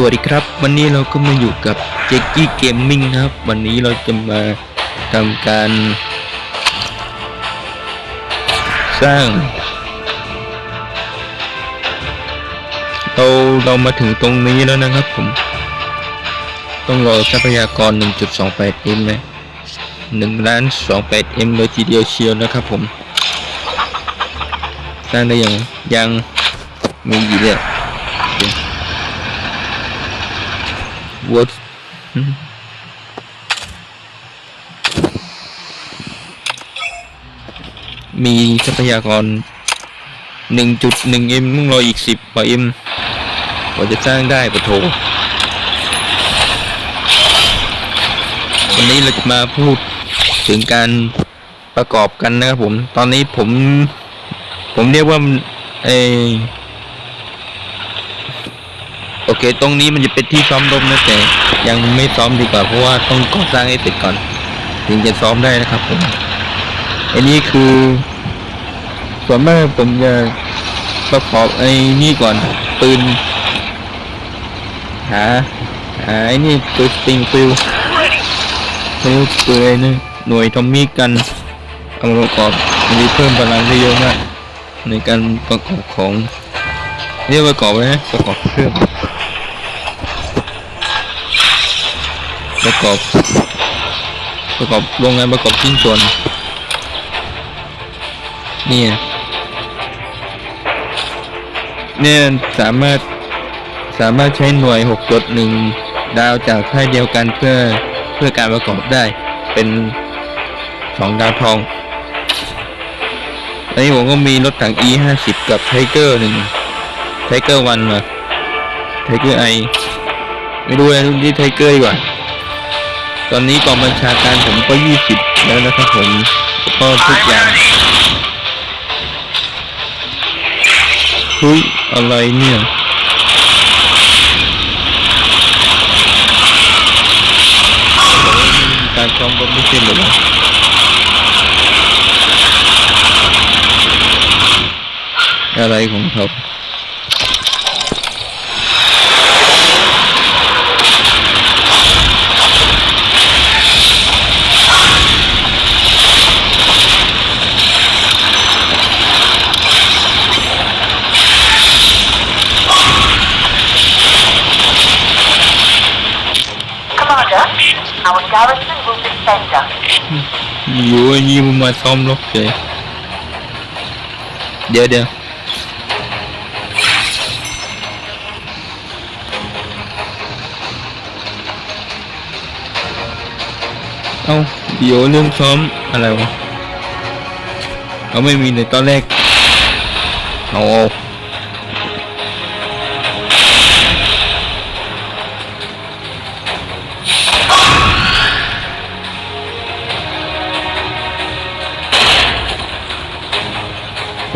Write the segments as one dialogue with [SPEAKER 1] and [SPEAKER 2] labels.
[SPEAKER 1] สวัสดีครับ วันนี้เราก็มาอยู่กับเจ c กี้เกมมิ่งนะครับ วันนี้เราจะมาทำการ สร้าง เราเรามาถึงตรงนี้แล้วนะครับผม ต้องรอทรัพยากร 1.28 m เลย1ล้าน28 m เลยทีเดียวเชียวนะครับผม สร้างได้ยังยังมีอยู่เลย What มีทรัพยากร1.1 m ต้องรออีก10กว่า m กว่าจะสร้างได้ปะโถวันนี้เราจะมาพูดถึงการประกอบกันนะครับผม ตอนนี้ผม ผมเรียกว่าเอ โอเค ตรงนี้มันจะเป็นที่ซ้อมรบนะแต่ยังไม่ซ้อมดีกว่าเพราะว่าต้องก่อสร้างให้เสร็จก่อน ถึงจะซ้อมได้นะครับผมอันนี้คือ ส่วนมากผมจะประกอบไอ้นี่ก่อนปืนหาหาไอ้นี่ปืนสติงฟิลฟิลปืนไอ้นี่หน่วยทอมมี่กันเอามาประกอบมันจะเพิ่มพลังได้เยอะมากในการประกอบของเรียกประกอบไว้นะประกอบเครื่อง ประกอบ ประกอบโรงงานประกอบชิ้นส่วนนี่เนี่ยสามารถสามารถใช้หน่วย 6.1 ดาวจากค่ายเดียวกันเพื่อเพื่อการประกอบได้เป็นสองดาวทองอันนี้ผมก็มีรถถัง E 5 0กับไทเกอร์หนึ่งไทเกอร์วันมาไทเกอร์ไอไม่รู้เลยรุ่นที่ไทเกอร์ดีกว่า ตอนนี้กองบัญชาการผมก็20แล้วนะครับผมก็ทุกอย่างเฮ้ยอะไรเนี่ยการซ้อมรบไม่เสร็จเลยเหรออะไรของเขา
[SPEAKER 2] our garrison will defend us.
[SPEAKER 1] อยู่ไอ้นี่มันมาซ้อมรบเลยเดี๋ยวเดี๋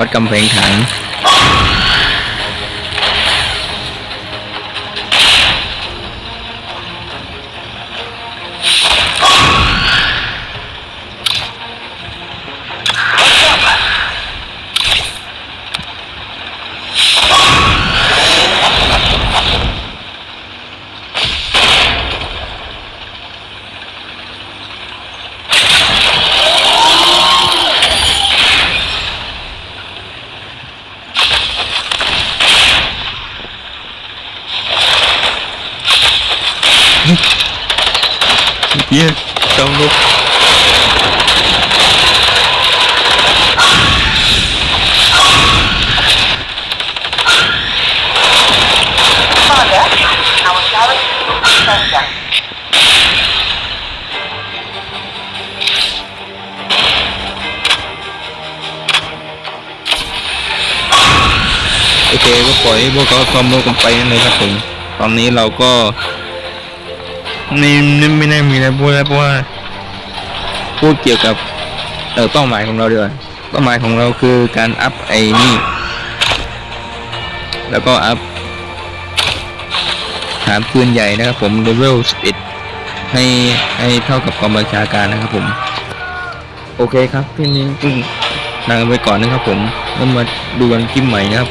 [SPEAKER 1] วัดกำแพงถัง เยี่ยซ้อมรบ
[SPEAKER 2] Commander, our garrison will defend us.
[SPEAKER 1] โอเคก็ปล่อยให้พวกเขาซ้อมรบกันไปนั่นเลยครับผม ตอนนี้เราก็ ไม่ไม่ไม่ได้มีอะไรพูดแล้วเพราะว่าพูดเกี่ยวกับเออเป้าหมายของเราดีกว่าเป้าหมายของเราคือการอัพไอ้นี่แล้วก็อัพฐานปืนใหญ่นะครับผมเลเวล11ให้ให้เท่ากับกองบัญชาการนะครับผม โอเคครับที่นี้ก็ลาไปก่อนนะครับผมแล้วมาดูกันคลิปใหม่นะครับ